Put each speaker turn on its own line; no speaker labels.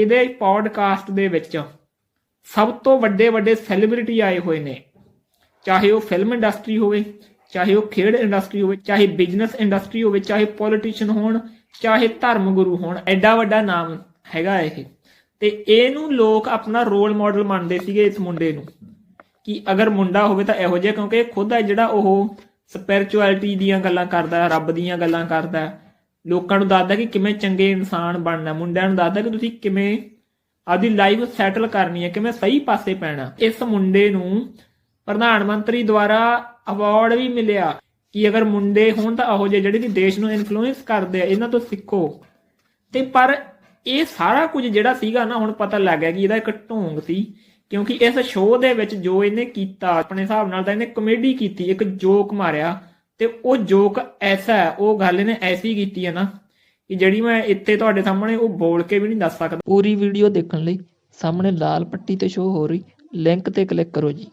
ਇਹਦੇ ਪੋਡਕਾਸਟ ਦੇ ਵਿੱਚ ਸਭ ਤੋਂ ਵੱਡੇ ਵੱਡੇ ਸੈਲੀਬ੍ਰਿਟੀ ਆਏ ਹੋਏ ਨੇ। ਚਾਹੇ ਉਹ ਫਿਲਮ ਇੰਡਸਟਰੀ ਹੋਵੇ, ਚਾਹੇ ਉਹ ਖੇਡ ਇੰਡਸਟਰੀ ਹੋਵੇ, ਚਾਹੇ ਬਿਜ਼ਨਸ ਇੰਡਸਟਰੀ ਹੋਵੇ, ਚਾਹੇ ਪੋਲੀਟੀਸ਼ੀਅਨ ਹੋਣ, ਚਾਹੇ ਧਰਮ ਗੁਰੂ ਹੋਣ, ਐਡਾ ਵੱਡਾ ਨਾਮ ਹੈਗਾ ਇਹ। ਤੇ ਇਹਨੂੰ ਲੋਕ ਆਪਣਾ ਰੋਲ ਮਾਡਲ ਮੰਨਦੇ ਸੀਗੇ ਇਸ ਮੁੰਡੇ ਨੂੰ। ਕਿ ਅਗਰ ਮੁੰਡਾ ਹੋਵੇ ਤਾਂ ਇਹੋ ਜਿਹਾ, ਕਿਉਂਕਿ ਖੁਦ ਹੈ ਜਿਹੜਾ ਉਹ ਸਪਿਰਚੁਅਲਿਟੀ ਦੀਆਂ ਗੱਲਾਂ ਕਰਦਾ, ਰੱਬ ਦੀਆਂ ਗੱਲਾਂ ਕਰਦਾ। ਲੋਕਾਂ ਨੂੰ ਦੱਸਦਾ ਕਿ ਕਿਵੇਂ ਚੰਗੇ ਇਨਸਾਨ ਬਣਨਾ, ਮੁੰਡਿਆਂ ਨੂੰ ਦੱਸਦਾ ਕਿ ਤੁਸੀਂ ਕਿਵੇਂ ਆਪਦੀ ਲਾਈਫ ਸੈਟਲ ਕਰਨੀ ਹੈ, ਕਿਵੇਂ ਸਹੀ ਪਾਸੇ ਪੈਣਾ। ਇਸ ਮੁੰਡੇ ਨੂੰ ਪ੍ਰਧਾਨ ਮੰਤਰੀ ਦੁਆਰਾ ਅਵਾਰਡ ਵੀ ਮਿਲਿਆ ਕਿ ਅਗਰ ਮੁੰਡੇ ਹੋਣ ਤਾਂ ਇਹੋ ਜਿਹੇ ਜਿਹੜੇ ਕਿ ਦੇਸ਼ ਨੂੰ ਇਨਫਲੂਐਂਸ ਕਰਦੇ ਆ, ਇਹਨਾਂ ਤੋਂ ਸਿੱਖੋ। ਤੇ ਪਰ ਇਹ ਸਾਰਾ ਕੁਝ ਜਿਹੜਾ ਸੀਗਾ ਨਾ, ਹੁਣ ਪਤਾ ਲੱਗ ਗਿਆ ਕਿ ਇਹਦਾ ਇੱਕ ਢੋਂਗ ਸੀ, ਕਿਉਂਕਿ ਇਸ ਸ਼ੋਅ ਦੇ ਵਿੱਚ ਜੋ ਇਹਨੇ ਕੀਤਾ, ਆਪਣੇ ਹਿਸਾਬ ਨਾਲ ਤਾਂ ਇਹਨੇ ਕਮੇਡੀ ਕੀਤੀ, ਇੱਕ ਜੋਕ ਮਾਰਿਆ। ਤੇ ਉਹ ਜੋਕ ਐਸਾ ਹੈ, ਉਹ ਗੱਲ ਇਹਨੇ ਐਸੀ ਕੀਤੀ ਹੈ ਨਾ ਕਿ ਜਿਹੜੀ ਮੈਂ ਇੱਥੇ ਤੁਹਾਡੇ ਸਾਹਮਣੇ ਉਹ ਬੋਲ ਕੇ ਵੀ ਨਹੀਂ ਦੱਸ ਸਕਦਾ।
ਪੂਰੀ ਵੀਡੀਓ ਦੇਖਣ ਲਈ ਸਾਹਮਣੇ ਲਾਲ ਪੱਟੀ ਤੇ ਸ਼ੋ ਹੋ ਰਹੀ ਲਿੰਕ ਤੇ ਕਲਿੱਕ ਕਰੋ ਜੀ।